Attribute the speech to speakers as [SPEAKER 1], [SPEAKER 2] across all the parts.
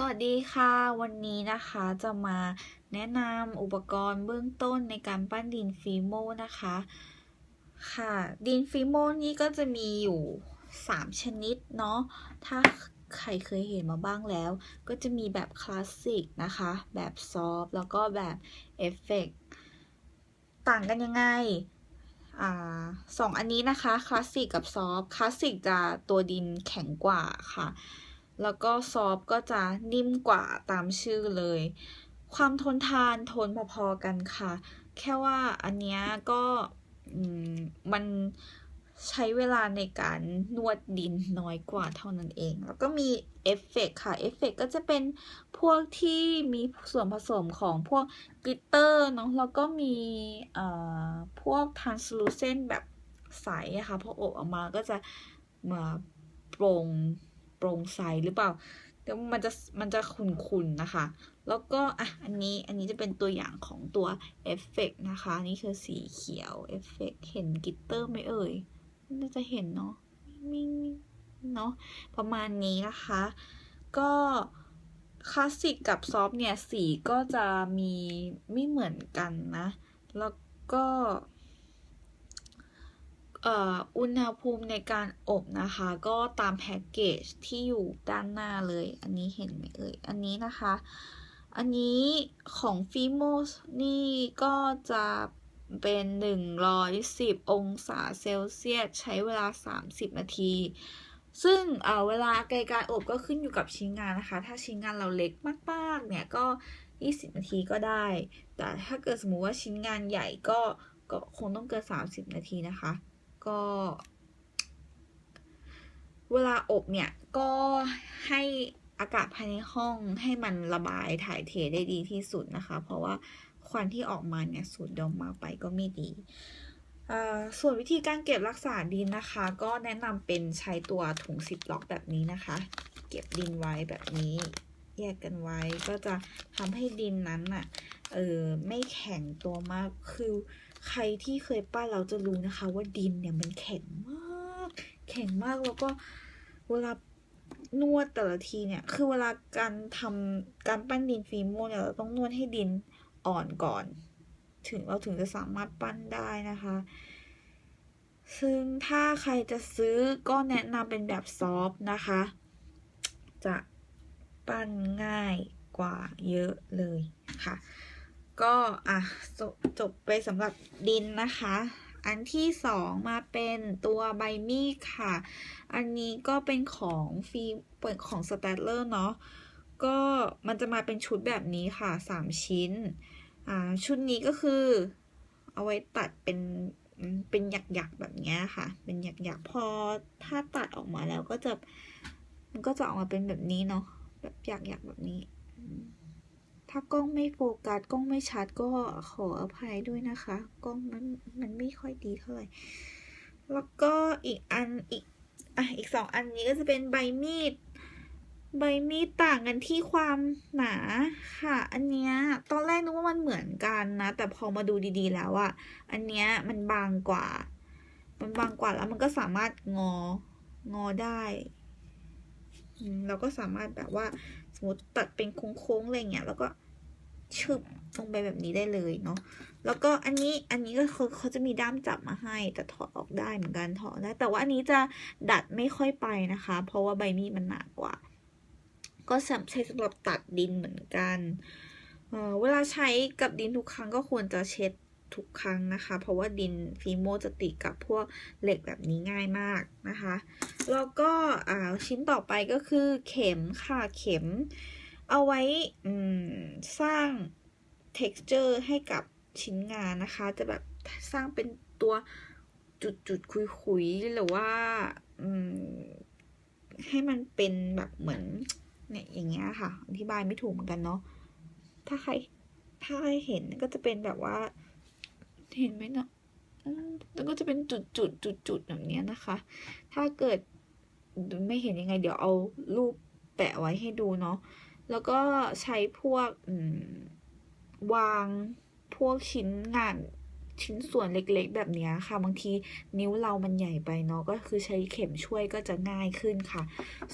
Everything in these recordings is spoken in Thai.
[SPEAKER 1] สวัสดีค่ะ วันนี้นะคะจะมาแนะนำอุปกรณ์เบื้องต้นในการปั้นดินฟิโมนะคะ ค่ะ ดินฟิโมนี่ก็จะมีอยู่ 3 ชนิดเนาะถ้าใครเคยเห็นมาบ้างแล้ว ก็จะมีแบบคลาสสิกนะคะ แบบซอฟแล้วก็แบบเอฟเฟกต่างกันยังไงอ่าสองอันนี้นะคะคลาสสิกกับซอฟคลาสสิกจะตัวดินแข็งกว่าค่ะ แล้วก็ซอฟก็จะนิ่มกว่าตามชื่อเลย ความทนทานทนพอๆกันค่ะ แค่ว่าอันเนี้ยก็มันใช้เวลาในการนวดดินน้อยกว่าเท่านั้นเอง แล้วก็มีเอฟเฟกค่ะ เอฟเฟกก็จะเป็นพวกที่มีส่วนผสมของพวกกลิตเตอร์เนาะ แล้วก็มีพวกทรานสลูเซนแบบใสอะค่ะ พออบออกมาก็จะมาโปร่ง โปร่งใสหรือเปล่าแต่มันจะมันจะขุ่นๆนะคะ แล้วก็อะอันนี้อันนี้จะเป็นตัวอย่างของตัวเอฟเฟกนะคะนี่คือสีเขียวเอฟเฟกเห็นกิตเตอร์ไหมเอ่ยน่าจะเห็นเนาะมิงเนาะประมาณนี้นะคะ ก็คลาสสิกกับซอฟเนี่ยสีก็จะมีไม่เหมือนกันนะ แล้วก็ อุณหภูมิในการอบนะคะ ก็ตามแพ็กเกจที่อยู่ด้านหน้าเลย อันนี้เห็นไหมเอ่ย อันนี้นะคะ อันนี้ของฟิโมสนี่ก็จะเป็น 110 องศาเซลเซียส ใช้เวลา 30 นาที ซึ่งเวลาในการอบก็ขึ้นอยู่กับชิ้นงานนะคะ ถ้าชิ้นงานเราเล็กมากๆ เนี่ยก็ 20 นาทีก็ได้ แต่ถ้าเกิดสมมุติว่าชิ้นงานใหญ่ก็ก็คงต้องเกิน 30 นาทีนะคะ ก็ เวลาอบเนี่ยก็ให้อากาศภายในห้องให้มันระบายถ่ายเทได้ดีที่สุดนะคะ เพราะว่าควันที่ออกมาเนี่ยสูดดมมาไปก็ไม่ดี ส่วนวิธีการเก็บรักษาดินนะคะ ก็แนะนำเป็นใช้ตัวถุงซิปล็อกแบบนี้นะคะ เก็บดินไว้แบบนี้ แยกกันไว้ก็จะทำให้ดินนั้นอะเออไม่แข็งตัวมากคือ ใครที่เคยปั้นเราจะรู้นะคะ ว่าดินเนี่ยมันแข็งมาก แข็งมากแล้วก็เวลานวดแต่ละทีเนี่ย คือเวลาการทำการปั้นดินฟีโมเนี่ยเราต้องนวดให้ดินอ่อนก่อน ถึงเราถึงจะสามารถปั้นได้นะคะ ซึ่งถ้าใครจะซื้อก็แนะนำเป็นแบบซอฟนะคะ จะปั้นง่ายกว่าเยอะเลยค่ะ ก็อะจบจบไปสำหรับดินนะคะ อันที่สองมาเป็นตัวใบมีดค่ะ อันนี้ก็เป็นของฟีเปิดของสแตทเลอร์เนาะก็มันจะมาเป็นชุดแบบนี้ค่ะสามชิ้น อ่า ชุดนี้ก็คือ เอาไว้ตัดเป็นเป็นหยักๆแบบนี้ค่ะ เป็นหยักๆพอถ้าตัดออกมาแล้วก็จะ มันก็จะออกมาเป็นแบบนี้เนาะแบบหยักๆแบบนี้ ถ้ากล้องไม่โฟกัสกล้องไม่ชัดก็ขออภัยด้วยนะคะ กล้องมันมันไม่ค่อยดีเท่าไหร่ แล้วก็อีกอันอีกอะอีกสองอันนี้ก็จะเป็นใบมีด ใบมีดต่างกันที่ความหนาค่ะ อันเนี้ยตอนแรกนึกว่ามันเหมือนกันนะ แต่พอมาดูดีๆแล้วอะอันเนี้ยมันบางกว่า มันบางกว่าแล้วมันก็สามารถงองอได้เราก็สามารถแบบว่า สมมติตัดเป็นโค้งๆอะไรเงี้ยแล้วก็ชึบลงไปแบบนี้ได้เลยเนาะแล้วก็อันนี้อันนี้ก็เขาเขาจะมีด้ามจับมาให้แต่ถอดออกได้เหมือนกันถอดได้แต่ว่าอันนี้จะดัดไม่ค่อยไปนะคะ เพราะว่าใบมีดมันหนากว่า ก็ใช้สำหรับตัดดินเหมือนกันเเวลาใช้กับดินทุกครั้งก็ควรจะเช็ดทุกครั้งนะคะ เพราะว่าดินฟีโมจะติดกับพวกเหล็กแบบนี้ง่ายมากนะคะ แล้วก็ชิ้นต่อไปก็คือเข็มค่ะเข็ม เอาไว้สร้าง texture ให้กับชิ้นงานนะคะ จะแบบสร้างเป็นตัวจุดจุดคุยคุยหรือว่าให้มันเป็นแบบเหมือนเนี่ยอย่างเงี้ยค่ะ อธิบายไม่ถูกเหมือนกันเนาะถ้าใครถ้าใครเห็นก็จะเป็นแบบว่า เห็นไหมเนาะแล้วก็จะเป็นจุดจุดจุดจุดแบบนี้นะคะ ถ้าเกิด ไม่เห็นยังไง เดี๋ยวเอารูปแปะไว้ให้ดูเนาะแล้วก็ใช้พวกวางพวกชิ้นงานชิ้นส่วนเล็กๆ แบบนี้ค่ะ บางทีนิ้วเรามันใหญ่ไปเนาะก็คือใช้เข็มช่วยก็จะง่ายขึ้นค่ะ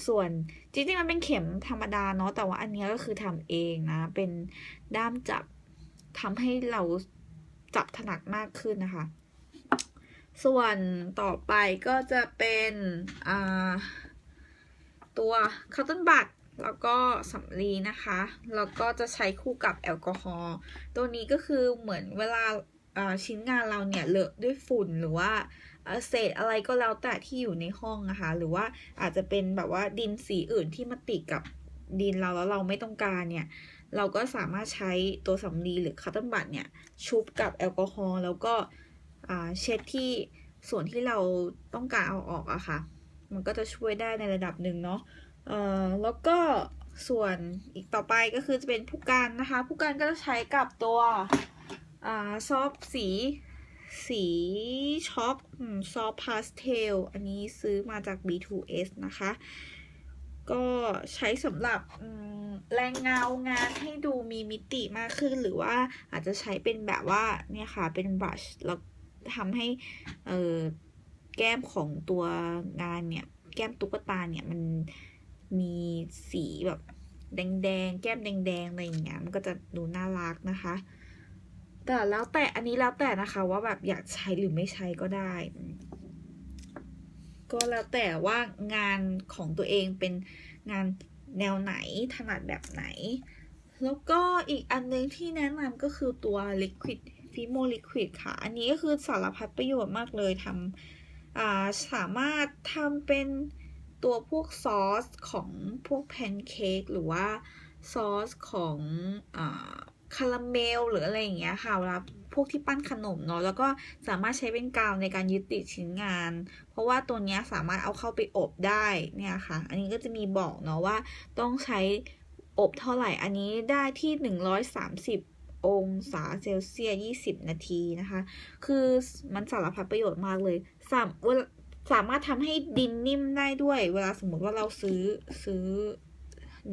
[SPEAKER 1] ส่วนจริงๆมันเป็นเข็มธรรมดาเนาะแต่ว่าอันนี้ก็คือทำเองนะ เป็นด้ามจับทำให้เราจับถนัดมากขึ้นนะคะ ส่วนต่อไปก็จะเป็นตัวคัตเติลบัตแล้วก็สำลีนะคะ แล้วก็จะใช้คู่กับแอลกอฮอล์ตัวนี้ก็คือเหมือนเวลาชิ้นงานเราเนี่ยเลอะด้วยฝุ่นหรือว่าเศษอะไรก็แล้วแต่ที่อยู่ในห้องนะคะ หรือว่าอาจจะเป็นแบบว่าดินสีอื่นที่มาติดกับดินเราแล้วเราไม่ต้องการเนี่ย เราก็สามารถใช้ตัวสำลีหรือคัตเติลบัตเนี่ยชุบกับแอลกอฮอล์แล้วก็ เช็ดที่ส่วนที่เราต้องการเอาออกอะค่ะ มันก็จะช่วยได้ในระดับหนึ่งเนาะแล้วก็ส่วนอีกต่อไปก็คือจะเป็นผู้การนะคะ ผู้การก็จะใช้กับตัวอซอฟสี สีช็อกซอฟพาสเทลอันนี้ซื้อมาจาก B2S นะคะ ก็ใช้สำหรับแรงเงางานให้ดูมีมิติมากขึ้นหรือว่าอาจจะใช้เป็นแบบว่าเนี่ยค่ะเป็นบรัชแล้ว ทำให้เออแก้มของตัวงานเนี่ย แก้มตุ๊กตาเนี่ยมันมีสีแบบแดงๆ แก้มแดงๆ อะไรอย่างเงี้ย มันก็จะดูน่ารักนะคะ แต่แล้วแต่อันนี้แล้วแต่นะคะ ว่าแบบอยากใช้หรือไม่ใช้ก็ได้ ก็แล้วแต่ว่างานของตัวเองเป็นงานแนวไหนถนัดแบบไหน แล้วก็อีกอันนึงที่แนะนำก็คือตัว Liquid f i m o Liquid ค่ะ อันนี้ก็คือสารพัดประโยชน์มากเลยทำสามารถทำเป็นตัวพวกซอสของพวกแพนเค้กหรือว่าซอสของคาราเมลหรืออะไรอย่างเงี้ยค่ะเวลาพวกที่ปั้นขนมเนาะแล้วก็สามารถใช้เป็นกาวในการยึดติดชิ้นงาน เพราะว่าตัวนี้สามารถเอาเข้าไปอบได้เนี่ยค่ะ อันนี้ก็จะมีบอกเนาะว่าต้องใช้อบเท่าไหร่อันนี้ได้ที่ 130 องศาเซลเซียส20 นาทีนะคะ คือมันสารพัดประโยชน์มากเลยสามสามารถทำให้ดินนิ่มได้ด้วย เวลาสมมติว่าเราซื้อซื้อ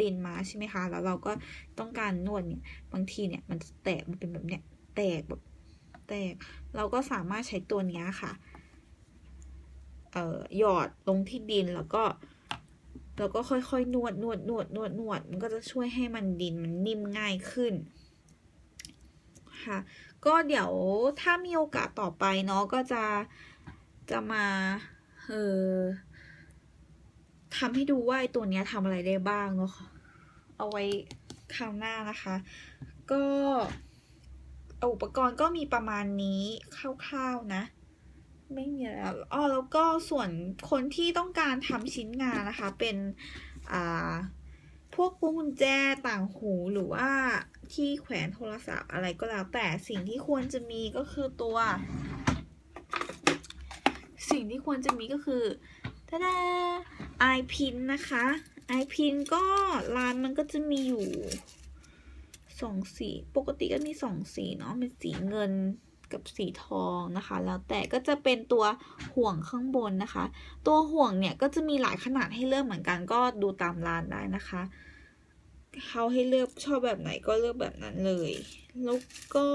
[SPEAKER 1] ดินมาใช่ไหมคะ แล้วเราก็ต้องการนวดเนี่ย บางทีเนี่ยมันแตกมันเป็นแบบเนี้ย แตกแบบแตก เราก็สามารถใช้ตัวนี้ค่ะ เอ่อ หยอดลงที่ดินแล้วก็ แล้วก็ค่อยๆนวดนวดนวดนวดนวด มันก็จะช่วยให้มันดินมันนิ่มง่ายขึ้น คะ ก็เดี๋ยวถ้ามีโอกาสต่อไปเนาะก็จะจะมาเออทำให้ดูว่าไอตัวเนี้ยทำอะไรได้บ้างเนาะเอาไว้คราวหน้านะคะ ก็อุปกรณ์ก็มีประมาณนี้คร่าวๆนะ ไม่มีแล้วอ๋อแล้วก็ส่วนคนที่ต้องการทำชิ้นงานนะคะ เป็นอ่าพวกพวงกุญแจต่างหูหรือว่า ที่แขวนโทรศัพท์อะไรก็แล้ว แต่สิ่งที่ควรจะมีก็คือตัว สิ่งที่ควรจะมีก็คือทาดาไอพินนะคะไอพินก็ร้านมันก็จะมีอยู่สองสี ปกติก็มีสองสีเนาะเป็นสีเงินกับสีทองนะคะ แล้วแต่ก็จะเป็นตัวห่วงข้างบนนะคะ ตัวห่วงเนี่ยก็จะมีหลายขนาดให้เลือกเหมือนกันก็ดูตามร้านได้นะคะ เขาให้เลือกชอบแบบไหนก็เลือกแบบนั้นเลย แล้วก็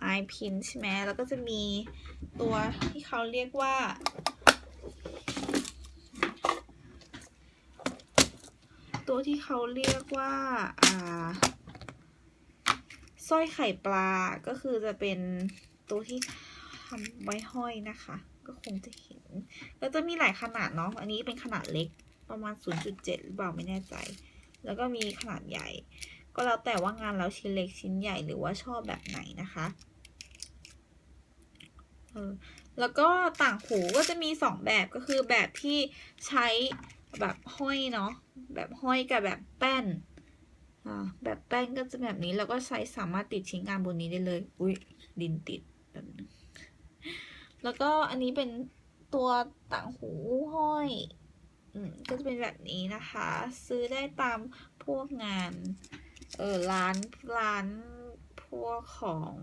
[SPEAKER 1] ไอพินใช่ไหมแล้วก็จะมีตัวที่เขาเรียกว่า ตัวที่เขาเรียกว่าอ่าสร้อยไข่ปลาก็คือจะเป็นตัวที่ทำไว้ห้อยนะคะ ก็คงจะเห็นแล้วจะมีหลายขนาดเนาะอันนี้เป็นขนาดเล็กประมาณ 0.7 หรือเปล่าไม่แน่ใจ แล้วก็มีขนาดใหญ่ ก็แล้วแต่ว่างานเราชิ้นเล็กชิ้นใหญ่หรือว่าชอบแบบไหนนะคะแล้วก็ต่างหูก็จะมีสองแบบก็คือแบบที่ใช้แบบห้อยเนาะแบบห้อยกับแบบแป้นแบบแป้งก็จะแบบนี้แล้วก็ใช้สามารถติดชิ้นงานบนนี้ได้เลย อุ้ยดินติดแบบแล้วก็อันนี้เป็นตัวต่างหูห้อย ก็จะเป็นแบบนี้นะคะ ซื้อได้ตามพวกงานเออร้านร้านพวกของ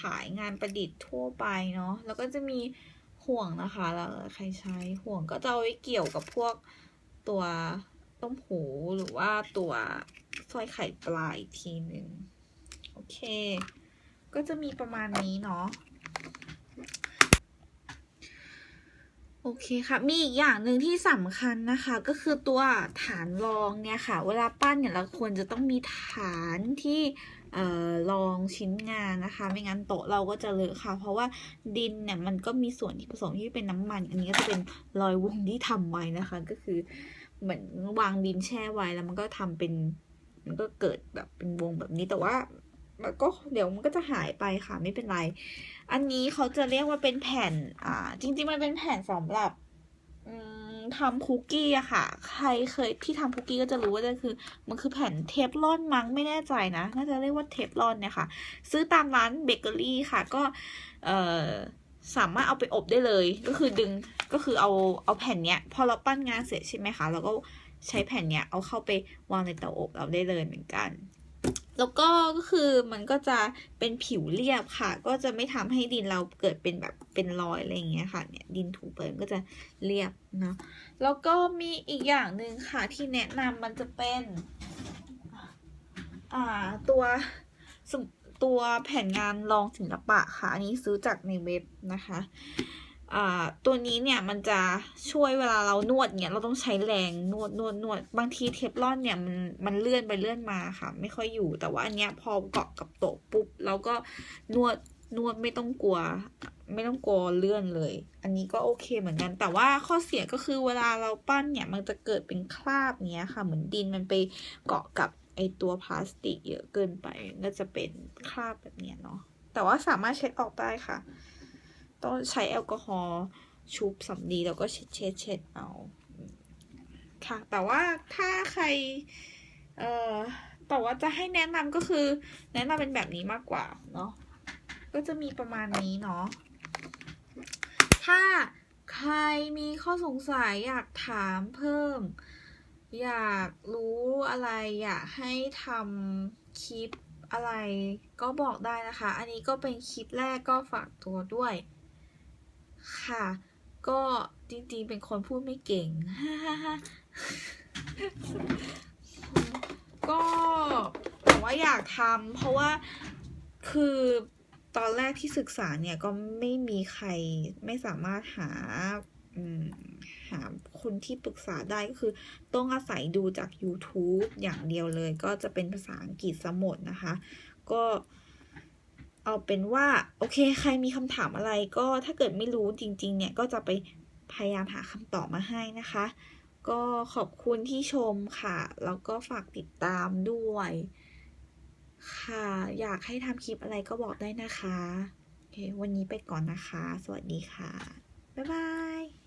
[SPEAKER 1] ขายงานประดิษฐ์ทั่วไปเนาะแล้วก็จะมีห่วงนะคะแล้วใครใช้ห่วงก็จะเอาไว้เกี่ยวกับพวกตัวต้มหูหรือว่าตัวสร้อยไข่ปลายทีหนึ่งโอเค ก็จะมีประมาณนี้เนาะ โอเคค่ะ มีอีกอย่างหนึ่งที่สำคัญนะคะ ก็คือตัวฐานรองเนี่ยค่ะ เวลาปั้นเนี่ยเราควรจะต้องมีฐานที่เอ่อรองชิ้นงานนะคะ ไม่งั้นโต๊ะเราก็จะเลอะค่ะ เพราะว่าดินเนี่ยมันก็มีส่วนที่ผสมที่เป็นน้ำมัน อันนี้ก็จะเป็นรอยวงที่ทำไว้นะคะ ก็คือเหมือนวางดินแช่ไว้แล้วมันก็ทำเป็นมันก็เกิดแบบเป็นวงแบบนี้แต่ว่า มันก็เดี๋ยวมันก็จะหายไปค่ะไม่เป็นไร อันนี้เขาจะเรียกว่าเป็นแผ่น อ่า จริง ๆ มันเป็นแผ่นสำหรับทำคุกกี้อะค่ะ ใครเคยที่ทำคุกกี้ก็จะรู้ว่าจะคือ มันคือแผ่นเทฟลอนมั้งไม่แน่ใจนะ น่าจะเรียกว่าเทฟลอนเนี่ยค่ะ ซื้อตามร้านเบเกอรี่ค่ะ ก็เอ่อสามารถเอาไปอบได้เลย ก็คือดึงก็คือเอาเอาแผ่นเนี้ย พอเราปั้นงานเสร็จใช่ไหมคะแล้วก็ใช้แผ่นเนี้ยเอาเข้าไปวางในเตาอบเราได้เลยเหมือนกัน แล้วก็ก็คือมันก็จะเป็นผิวเรียบค่ะ ก็จะไม่ทำให้ดินเราเกิดเป็นแบบเป็นรอยอะไรอย่างเงี้ยค่ะเนี่ยดินถูเปิดก็จะเรียบเนาะแล้วก็มีอีกอย่างหนึ่งค่ะที่แนะนำมันจะเป็นอ่าตัวตัวแผ่นงานรองศิลปะค่ะ อันนี้ซื้อจากในเว็บนะคะ ตัวนี้เนี่ยมันจะช่วยเวลาเรานวดเนี่ยเราต้องใช้แรงนวดนวดนวดบางทีเทฟลอนเนี่ยมันมันเลื่อนไปเลื่อนมาค่ะ ไม่ค่อยอยู่แต่ว่าอันเนี้ยพอเกาะกับโต๊ะปุ๊บเราก็นวดนวดไม่ต้องกลัว ไม่ต้องกลัวเลื่อนเลย อันนี้ก็โอเคเหมือนกัน แต่ว่าข้อเสียก็คือเวลาเราปั้นเนี่ยมันจะเกิดเป็นคราบเนี้ยค่ะ เหมือนดินมันไปเกาะกับไอตัวพลาสติกเยอะเกินไปก็จะเป็นคราบแบบเนี้ยเนาะแต่ว่าสามารถเช็ดออกได้ค่ะ ต้องใช้แอลกอฮอล์ชุบสำลีแล้วก็เช็ดเช็ดเช็ดเอา ค่ะ แต่ว่าถ้าใคร เอ่อแต่ว่าจะให้แนะนำก็คือ แนะนำเป็นแบบนี้มากกว่าเนาะ ก็จะมีประมาณนี้เนาะ ถ้าใครมีข้อสงสัยอยากถามเพิ่ม อยากรู้อะไรอยากให้ทำคลิปอะไรก็บอกได้นะคะ อันนี้ก็เป็นคลิปแรกก็ฝากตัวด้วย ค่ะ ก็จริงๆ เป็นคนพูดไม่เก่งก็แต่ว่าอยากทำเพราะว่าคือตอนแรกที่ศึกษาเนี่ยก็ไม่มีใครไม่สามารถหาหาคนที่ปรึกษาได้ก็คือ ต้องอาศัยดูจาก YouTube อย่างเดียวเลย ก็จะเป็นภาษาอังกฤษสมดนะคะ ก็ เอาเป็นว่าโอเค ใครมีคำถามอะไรก็ถ้าเกิดไม่รู้จริง ๆ เนี่ยก็จะไปพยายามหาคำตอบมาให้นะคะ ก็ขอบคุณที่ชมค่ะ แล้วก็ฝากติดตามด้วย ค่ะ อยากให้ทำคลิปอะไรก็บอกได้นะคะ โอเค วันนี้ไปก่อนนะคะ สวัสดีค่ะ บ๊ายบาย